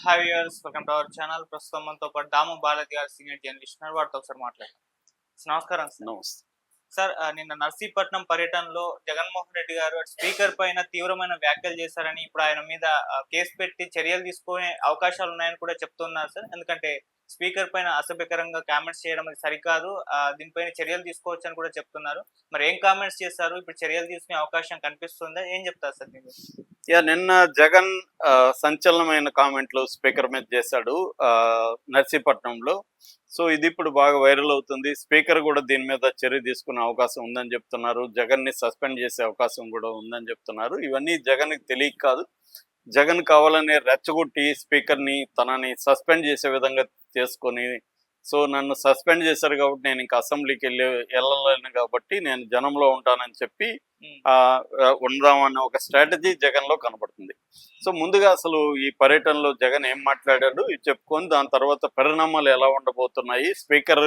Hi viewers welcome to our channel ప్రస్తుతం మనతో పాటు దాము బాలాజీ గారు సీనియర్ జర్నలిస్ట్ వారితో ఒకసారి మాట్లాడదాం. నమస్కారం సార్ నమస్తే. సార్ ఆ, నిన్న నర్సీపట్నం పర్యటనలో జగన్మోహన్ రెడ్డి గారు స్పీకర్ పైన తీవ్రమైన వ్యాఖ్యలు చేశారని ఇప్పుడు ఆయన మీద కేసు పెట్టి చర్యలు తీసుకునే అవకాశాలు ఉన్నాయని కూడా చెప్తున్నారు సార్ ఎందుకంటే స్పీకర్ పైన అసభ్యకరంగా కామెంట్స్ చేయడం అది సరికాదు. ఆ, దీనిపైన చర్యలు తీసుకోవచ్చు అని కూడా చెప్తున్నారు. మరి ఏం కామెంట్స్ చేశారు? ఇప్పుడు చర్యలు తీసుకునే అవకాశం కనిపిస్తుందా? ఏం చెప్తారు సార్ మీరు? యా నిన్న జగన్ ఆ, సంచలనమైన కామెంట్లు స్పీకర్ మీద చేశాడు ఆ, నర్సీపట్నంలో. సో ఇది ఇప్పుడు బాగా వైరల్ అవుతుంది. స్పీకర్ కూడా దీని మీద చర్య తీసుకునే అవకాశం ఉందని చెప్తున్నారు. జగన్ని సస్పెండ్ చేసే అవకాశం కూడా ఉందని చెప్తున్నారు. ఇవన్నీ జగన్కి తెలియక కాదు. జగన్ కావాలని రెచ్చగొట్టి స్పీకర్ని తనని సస్పెండ్ చేసే విధంగా చేసుకొని సో నన్ను సస్పెండ్ చేశారు కాబట్టి నేను ఇంకా అసెంబ్లీకి వెళ్ళి వెళ్ళలేను కాబట్టి నేను జనంలో ఉంటానని చెప్పి ఉందామన్న ఒక స్ట్రాటజీ జగన్లో కనబడుతుంది సో ముందుగా అసలు ఈ పర్యటనలో జగన్ ఏం మాట్లాడాడు ఇది చెప్పుకొని దాని తర్వాత పరిణామాలు ఎలా ఉండబోతున్నాయి స్పీకర్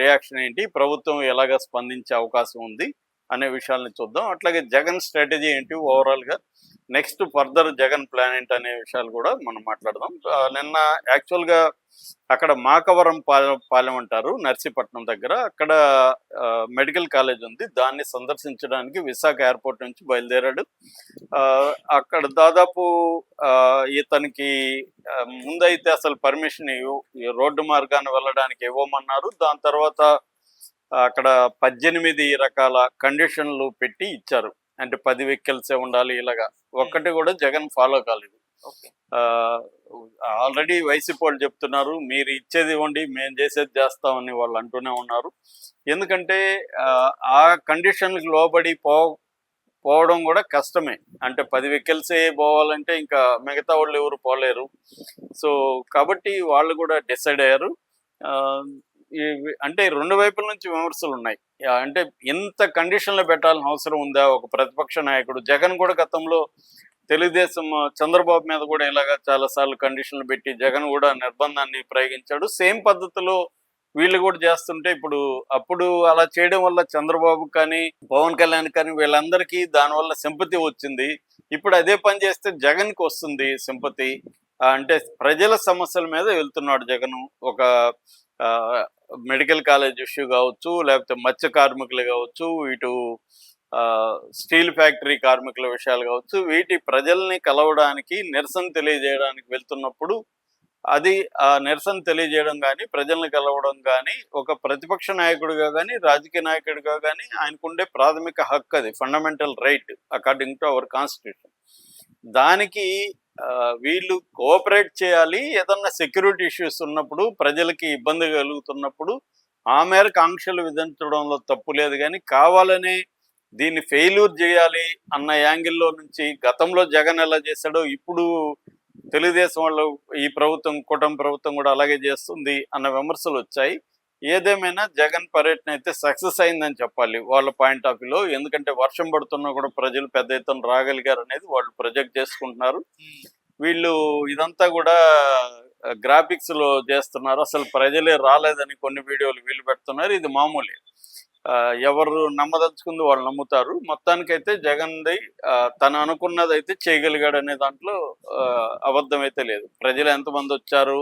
రియాక్షన్ ఏంటి ప్రభుత్వం ఎలాగ స్పందించే అవకాశం ఉంది అనే విషయాల్ని చూద్దాం. అట్లాగే జగన్ స్ట్రాటజీ ఏంటి ఓవరాల్గా నెక్స్ట్ ఫర్దర్ జగన్ ప్లాన్ ఏంటి అనే విషయాలు కూడా మనం మాట్లాడదాం. నిన్న యాక్చువల్గా అక్కడ మాకవరం పాలెం పాలెం అంటారు నర్సీపట్నం దగ్గర. అక్కడ మెడికల్ కాలేజ్ ఉంది. దాన్ని సందర్శించడానికి విశాఖ ఎయిర్పోర్ట్ నుంచి బయలుదేరాడు. ఆ, అక్కడ దాదాపు ఇతనికి ముందైతే అసలు పర్మిషన్ రోడ్డు మార్గాన్ని వెళ్ళడానికి ఇవ్వమన్నారు. దాని తర్వాత అక్కడ పద్దెనిమిది రకాల కండిషన్లు పెట్టి ఇచ్చారు. అంటే పది వెహికల్సే ఉండాలి ఇలాగా. ఒక్కటి కూడా జగన్ ఫాలో కాలేదు. ఆల్రెడీ వైసీపీ వాళ్ళు చెప్తున్నారు మీరు ఇచ్చేది ఇవ్వండి మేము చేసేది చేస్తామని వాళ్ళు అంటూనే ఉన్నారు. ఎందుకంటే ఆ, ఆ కండిషన్లకు లోబడి పో పోవడం కూడా కష్టమే. అంటే పది వెహికల్సే పోవాలంటే ఇంకా మిగతా వాళ్ళు ఎవరు పోలేరు. సో కాబట్టి వాళ్ళు కూడా డిసైడ్ అయ్యారు. అంటే రెండు వైపుల నుంచి విమర్శలు ఉన్నాయి. అంటే ఎంత కండిషన్లో పెట్టాల్సిన అవసరం ఉందా? ఒక ప్రతిపక్ష నాయకుడు జగన్ కూడా గతంలో తెలుగుదేశం చంద్రబాబు మీద కూడా ఇలాగా చాలా సార్లు కండిషన్లు పెట్టి జగన్ కూడా నిర్బంధాన్ని ప్రయోగించాడు. సేమ్ పద్ధతిలో వీళ్ళు కూడా చేస్తుంటే ఇప్పుడు అప్పుడు అలా చేయడం వల్ల చంద్రబాబు కానీ పవన్ కళ్యాణ్ కానీ వీళ్ళందరికీ దానివల్ల సింపతి వచ్చింది. ఇప్పుడు అదే పని చేస్తే జగన్కి వస్తుంది సింపతి. అంటే ప్రజల సమస్యల మీద వెళ్తున్నాడు జగన్. ఒక ఆ, మెడికల్ కాలేజ్ ఇష్యూ కావచ్చు లేకపోతే మత్స్య కార్మికులు కావచ్చు ఇటు స్టీల్ ఫ్యాక్టరీ కార్మికుల విషయాలు కావచ్చు వీటి ప్రజల్ని కలవడానికి నిరసన తెలియజేయడానికి వెళ్తున్నప్పుడు అది ఆ నిరసన తెలియజేయడం కానీ ప్రజల్ని కలవడం కానీ ఒక ప్రతిపక్ష నాయకుడిగా కానీ రాజకీయ నాయకుడిగా కానీ ఆయనకుండే ప్రాథమిక హక్కు అది fundamental right according to our constitution దానికి వీళ్ళు కోఆపరేట్ చేయాలి ఏదన్నా సెక్యూరిటీ ఇష్యూస్ ఉన్నప్పుడు ప్రజలకి ఇబ్బంది కలుగుతున్నప్పుడు ఆ మేరకు ఆంక్షలు విధించడంలో తప్పు లేదు కానీ కావాలనే దీన్ని ఫెయిల్యూర్ చేయాలి అన్న యాంగిల్లో నుంచి గతంలో జగన్ ఎలా చేశాడో ఇప్పుడు తెలుగుదేశం వాళ్ళు ఈ ప్రభుత్వం కూటమి ప్రభుత్వం కూడా అలాగే చేస్తుంది అన్న విమర్శలు వచ్చాయి. ఏదేమైనా జగన్ పర్యటన అయితే సక్సెస్ అయిందని చెప్పాలి వాళ్ళ పాయింట్ ఆఫ్ వ్యూలో. ఎందుకంటే వర్షం పడుతున్నా కూడా ప్రజలు పెద్ద ఎత్తున రాగలిగారు అనేది వాళ్ళు ప్రొజెక్ట్ చేసుకుంటున్నారు. వీళ్ళు ఇదంతా కూడా గ్రాఫిక్స్లో చేస్తున్నారు. అసలు ప్రజలే రాలేదని కొన్ని వీడియోలు వీళ్ళు పెడుతున్నారు. ఇది మామూలే. ఎవరు నమ్మదలుచుకుంది వాళ్ళు నమ్ముతారు. మొత్తానికైతే జగన్ది ఆ, తను అనుకున్నది అయితే చేయగలిగాడు అనే దాంట్లో ఆ, అబద్ధం అయితే లేదు. ప్రజలు ఎంతమంది వచ్చారు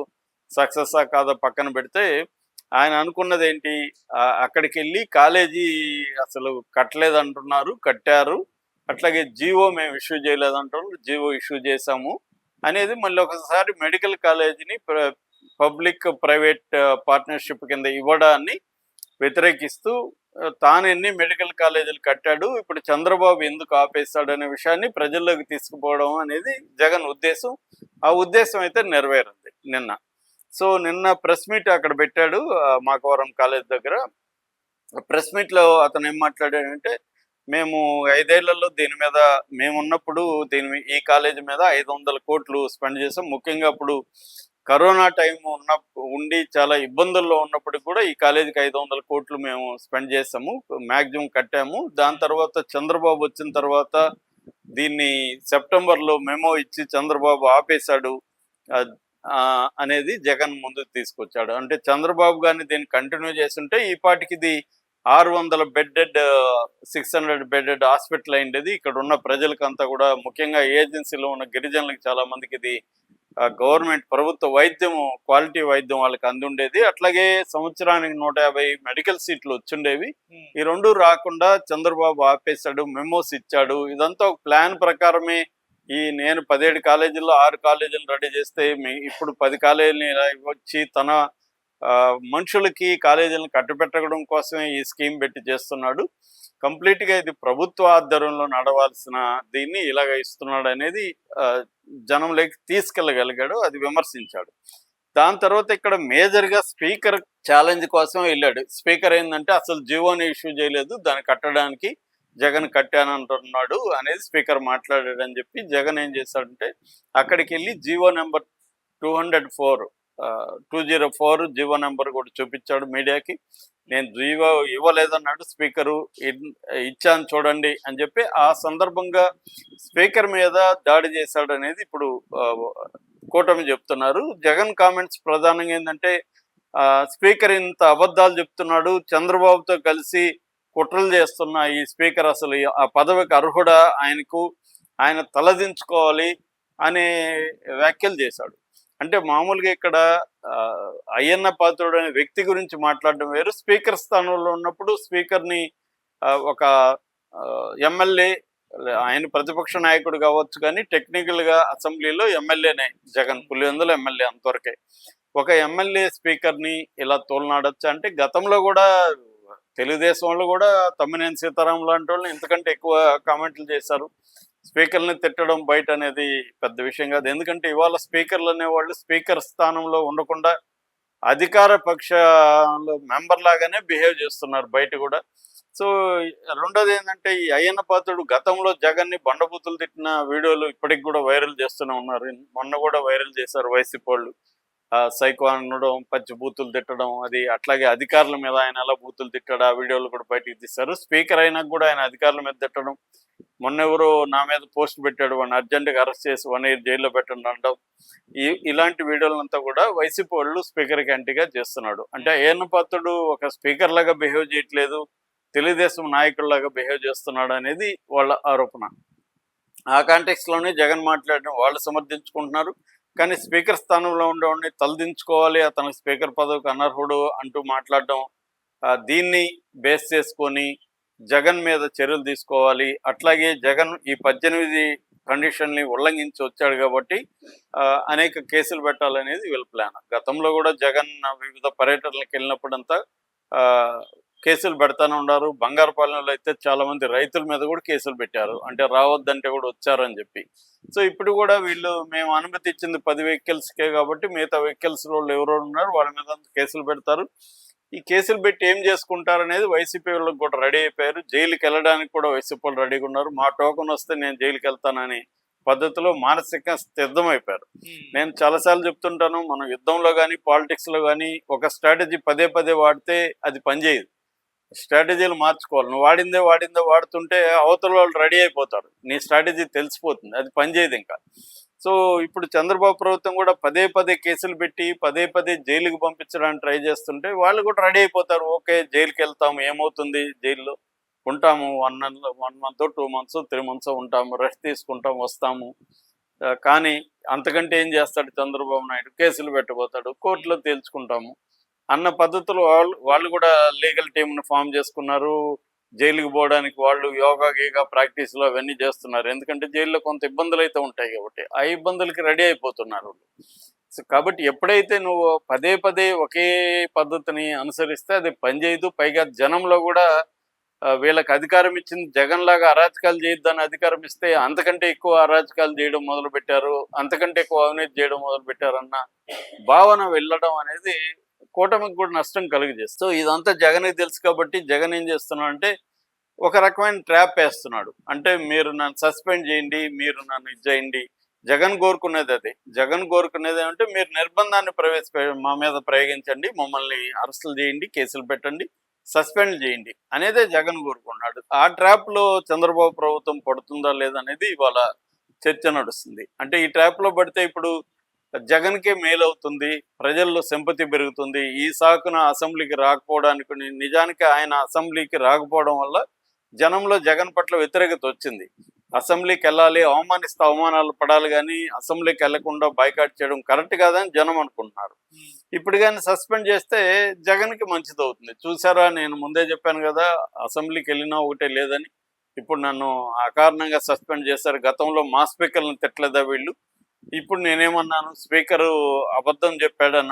సక్సెస్ కాదో పక్కన పెడితే ఆయన అనుకున్నది ఏంటి అక్కడికి వెళ్ళి కాలేజీ అసలు కట్టలేదు అంటున్నారు కట్టారు. అట్లాగే జీవో మేము ఇష్యూ చేయలేదంటున్నారు జీవో ఇష్యూ చేశాము అనేది మళ్ళీ ఒకసారి మెడికల్ కాలేజీని పబ్లిక్ ప్రైవేట్ పార్ట్నర్షిప్ కింద ఇవ్వడాన్ని వ్యతిరేకిస్తూ తాను ఎన్ని మెడికల్ కాలేజీలు కట్టాడు ఇప్పుడు చంద్రబాబు ఎందుకు ఆపేస్తాడు అనే విషయాన్ని ప్రజల్లోకి తీసుకుపోవడం అనేది జగన్ ఉద్దేశం. ఆ ఉద్దేశం అయితే నెరవేరింది నిన్న. సో నిన్న ప్రెస్ మీట్ అక్కడ పెట్టాడు మాకవరం కాలేజ్ దగ్గర. ప్రెస్ మీట్లో అతను ఏం మాట్లాడాడంటే మేము ఐదేళ్ళలో దీని మీద మేము ఉన్నప్పుడు దీని ఈ కాలేజీ మీద ఐదు వందల కోట్లు స్పెండ్ చేసాం. ముఖ్యంగా అప్పుడు కరోనా టైం ఉన్న ఉండి చాలా ఇబ్బందుల్లో ఉన్నప్పుడు కూడా ఈ కాలేజీకి ఐదు వందల కోట్లు మేము స్పెండ్ చేసాము. మ్యాక్సిమం కట్టాము. దాని తర్వాత చంద్రబాబు వచ్చిన తర్వాత దీన్ని సెప్టెంబర్లో మెమో ఇచ్చి చంద్రబాబు ఆపేశాడు. ఆ, అనేది జగన్ ముందుకు తీసుకొచ్చాడు. అంటే చంద్రబాబు గారిని దీన్ని కంటిన్యూ చేస్తుంటే ఈ పాటికి ఇది ఆరు వందల bedded six hundred bedded hospital అయిండేది ఇక్కడ ఉన్న ప్రజలకంతా కూడా ముఖ్యంగా ఏజెన్సీలో ఉన్న గిరిజనులకు చాలా మందికి ఇది గవర్నమెంట్ ప్రభుత్వ వైద్యం క్వాలిటీ వైద్యం వాళ్ళకి అందుండేది. అట్లాగే సంవత్సరానికి నూట యాభై మెడికల్ సీట్లు వచ్చుండేవి. ఈ రెండు రాకుండా చంద్రబాబు ఆపేశాడు మెమోస్ ఇచ్చాడు. ఇదంతా ఒక ప్లాన్ ప్రకారమే ఈ నేను పదిహేడు కాలేజీల్లో ఆరు కాలేజీలు రెడీ చేస్తే ఇప్పుడు పది కాలేజీలు ఇలా వచ్చి తన మనుషులకి కాలేజీలను కట్టుబెట్టడం కోసమే ఈ స్కీమ్ పెట్టి చేస్తున్నాడు. కంప్లీట్గా ఇది ప్రభుత్వ ఆధ్వర్యంలో నడవాల్సిన దీన్ని ఇలాగ ఇస్తున్నాడు అనేది జనంలోకి తీసుకెళ్ళగలిగాడు అది విమర్శించాడు. దాని తర్వాత ఇక్కడ మేజర్గా స్పీకర్ ఛాలెంజ్ కోసం వెళ్ళాడు. స్పీకర్ ఏంటంటే అసలు జీవోని ఇష్యూ చేయలేదు దాన్ని కట్టడానికి జగన్ కట్టానంటున్నాడు అనేది స్పీకర్ మాట్లాడాడు అని చెప్పి జగన్ ఏం చేశాడంటే అక్కడికి వెళ్ళి GO number two hundred four two zero four GO number కూడా చూపించాడు మీడియాకి. నేను జీవో ఇవ్వలేదన్నాడు స్పీకరు ఇచ్చాను చూడండి అని చెప్పి ఆ సందర్భంగా స్పీకర్ మీద దాడి చేశాడు అనేది ఇప్పుడు కూటమి చెప్తున్నారు. జగన్ కామెంట్స్ ప్రధానంగా ఏంటంటే స్పీకర్ ఇంత అబద్ధాలు చెప్తున్నాడు చంద్రబాబుతో కలిసి కుట్రలు చేస్తున్న ఈ స్పీకర్ అసలు ఆ పదవికి అర్హుడా ఆయనకు ఆయన తలదించుకోవాలి అనే వ్యాఖ్యలు చేశాడు. అంటే మామూలుగా ఇక్కడ అయ్యన్న పాత్రుడు అనే వ్యక్తి గురించి మాట్లాడడం వేరు. స్పీకర్ స్థానంలో ఉన్నప్పుడు స్పీకర్ని ఒక ఎమ్మెల్యే ఆయన ప్రతిపక్ష నాయకుడు కావచ్చు కానీ టెక్నికల్గా అసెంబ్లీలో ఎమ్మెల్యేనే జగన్ పులివెందుల ఎమ్మెల్యే అంతవరకే. ఒక ఎమ్మెల్యే స్పీకర్ని ఇలా తోలనాడొచ్చు అంటే గతంలో కూడా తెలుగుదేశం వాళ్ళు కూడా తమ్మినేని సీతారాం లాంటి వాళ్ళు ఇంతకంటే ఎక్కువ కామెంట్లు చేశారు. స్పీకర్ని తిట్టడం బయట అనేది పెద్ద విషయం కాదు. ఎందుకంటే ఇవాళ స్పీకర్లు అనేవాళ్ళు స్పీకర్ స్థానంలో ఉండకుండా అధికార పక్షంలో మెంబర్ లాగానే బిహేవ్ చేస్తున్నారు బయట కూడా. సో రెండోది ఏంటంటే ఈ అయ్యన్న పాత్రుడు గతంలో జగన్ని బండబూతులు తిట్టిన వీడియోలు ఇప్పటికి కూడా వైరల్ చేస్తూనే ఉన్నారు. మొన్న కూడా వైరల్ చేశారు వైసీపీ వాళ్ళు. సైకో అనడం పచ్చి బూతులు తిట్టడం అది అట్లాగే అధికారుల మీద ఆయన ఎలా బూతులు తిట్టాడు ఆ వీడియోలు కూడా బయటికి తీస్తారు స్పీకర్ అయినా కూడా ఆయన అధికారుల మీద తిట్టడం. మొన్న ఎవరో నా మీద పోస్ట్ పెట్టాడు వాడిని అర్జెంటుగా అరెస్ట్ చేసి వన్ ఇయర్ జైల్లో పెట్టండి అనడం. ఈ ఇలాంటి వీడియోలంతా కూడా వైసీపీ వాళ్ళు స్పీకర్కి యాంటీగా చేస్తున్నాడు. అంటే అయ్యన్న పాత్రుడు ఒక స్పీకర్ లాగా బిహేవ్ చేయట్లేదు తెలుగుదేశం నాయకుల్లాగా బిహేవ్ చేస్తున్నాడు అనేది వాళ్ళ ఆరోపణ. ఆ కాంటెక్స్లోనే జగన్ మాట్లాడడం వాళ్ళు సమర్థించుకుంటున్నారు. కానీ స్పీకర్ స్థానంలో ఉండేవాడిని తలదించుకోవాలి అతను స్పీకర్ పదవికి అనర్హుడు అంటూ మాట్లాడడం దీన్ని బేస్ చేసుకొని జగన్ మీద చర్యలు తీసుకోవాలి. అట్లాగే జగన్ ఈ పద్దెనిమిది కండిషన్ని ఉల్లంఘించి వచ్చాడు కాబట్టి అనేక కేసులు పెట్టాలనేది వీళ్ళ ప్లాన్. గతంలో కూడా జగన్ వివిధ పర్యటనలకు వెళ్ళినప్పుడంతా కేసులు పెడతానే ఉన్నారు. బంగారుపాలెంలో అయితే చాలా మంది రైతుల మీద కూడా కేసులు పెట్టారు. అంటే రావద్దంటే కూడా వచ్చారని చెప్పి. సో ఇప్పుడు కూడా వీళ్ళు మేము అనుమతి ఇచ్చింది పది వెహికల్స్కే కాబట్టి మిగతా వెహికల్స్ వాళ్ళు ఎవరెవరు ఉన్నారు వాళ్ళ మీద కేసులు పెడతారు. ఈ కేసులు పెట్టి ఏం చేసుకుంటారు అనేది వైసీపీ వాళ్ళకి కూడా రెడీ అయిపోయారు. జైలుకి వెళ్ళడానికి కూడా వైసీపీ వాళ్ళు రెడీగా ఉన్నారు. మా టోకన్ వస్తే నేను జైలుకి వెళ్తానని పద్ధతిలో మానసికంగా సిద్ధమైపోయారు. ఉమ్, నేను చాలాసార్లు చెప్తుంటాను మనం యుద్ధంలో కానీ పాలిటిక్స్లో కానీ ఒక స్ట్రాటజీ పదే పదే వాడితే అది పనిచేయదు. స్ట్రాటజీలు మార్చుకోవాలి. నువ్వు వాడిందే వాడిందే వాడుతుంటే అవతల వాళ్ళు రెడీ అయిపోతారు. నీ స్ట్రాటజీ తెలిసిపోతుంది. అది పనిచేయదు ఇంకా. సో ఇప్పుడు చంద్రబాబు ప్రభుత్వం కూడా పదే పదే కేసులు పెట్టి పదే పదే జైలుకి పంపించడానికి ట్రై చేస్తుంటే వాళ్ళు కూడా రెడీ అయిపోతారు. ఓకే జైలుకి వెళ్తాము ఏమవుతుంది జైల్లో? ఉంటాము one one month two months three months ఉంటాము రెస్ట్ తీసుకుంటాం వస్తాము. కానీ అంతకంటే ఏం చేస్తాడు చంద్రబాబు నాయుడు? కేసులు పెట్టబోతాడు కోర్టులో తేల్చుకుంటాము. అన్న పద్ధతులు వాళ్ళు వాళ్ళు కూడా లీగల్ టీంను ఫామ్ చేసుకున్నారు. జైలుకి పోవడానికి వాళ్ళు యోగా గీగా ప్రాక్టీస్లు అవన్నీ చేస్తున్నారు. ఎందుకంటే జైల్లో కొంత ఇబ్బందులు అయితే ఉంటాయి కాబట్టి ఆ ఇబ్బందులకి రెడీ అయిపోతున్నారు సో కాబట్టి ఎప్పుడైతే నువ్వు పదే పదే ఒకే పద్ధతిని అనుసరిస్తే అది పనిచేయదు పైగా జనంలో కూడా వీళ్ళకి అధికారం ఇచ్చింది జగన్ లాగా అరాచకాలు చేయొద్దని అధికారం ఇస్తే అంతకంటే ఎక్కువ అరాచకాలు చేయడం మొదలు పెట్టారు అంతకంటే ఎక్కువ అవినీతి చేయడం మొదలుపెట్టారన్న భావన వెళ్ళడం అనేది కూటమికి కూడా నష్టం కలిగజేస్తుంది. సో ఇదంతా జగన్కి తెలుసు కాబట్టి జగన్ ఏం చేస్తున్నాడు అంటే ఒక రకమైన ట్రాప్ వేస్తున్నాడు. అంటే మీరు నన్ను సస్పెండ్ చేయండి మీరు నన్ను ఇది చేయండి. జగన్ కోరుకునేది అది. జగన్ కోరుకునేది ఏమంటే మీరు నిర్బంధాన్ని ప్రవేశ మా మీద ప్రయోగించండి మమ్మల్ని అరెస్టులు చేయండి కేసులు పెట్టండి సస్పెండ్ చేయండి అనేదే జగన్ కోరుకున్నాడు. ఆ ట్రాప్లో చంద్రబాబు ప్రభుత్వం పడుతుందా లేదనేది ఇవాళ చర్చ నడుస్తుంది. అంటే ఈ ట్రాప్లో పడితే ఇప్పుడు జగన్కే మేలు అవుతుంది ప్రజల్లో సింపతి పెరుగుతుంది. ఈ సాకున అసెంబ్లీకి రాకపోవడానికి నిజానికి ఆయన అసెంబ్లీకి రాకపోవడం వల్ల జనంలో జగన్ పట్ల వ్యతిరేకత వచ్చింది. అసెంబ్లీకి వెళ్ళాలి అవమానిస్తే అవమానాలు పడాలి కానీ అసెంబ్లీకి వెళ్ళకుండా బైకాట్ చేయడం కరెక్ట్ కాదని జనం అనుకుంటున్నారు. ఇప్పుడు కానీ సస్పెండ్ చేస్తే జగన్కి మంచిది అవుతుంది చూసారా నేను ముందే చెప్పాను కదా అసెంబ్లీకి వెళ్ళినా ఒకటే లేదని. ఇప్పుడు నన్ను అకారణంగా సస్పెండ్ చేశారు. గతంలో మా స్పీకర్లను తిట్టలేదా వీళ్ళు? ఇప్పుడు నేనేమన్నాను స్పీకరు అబద్ధం చెప్పాడని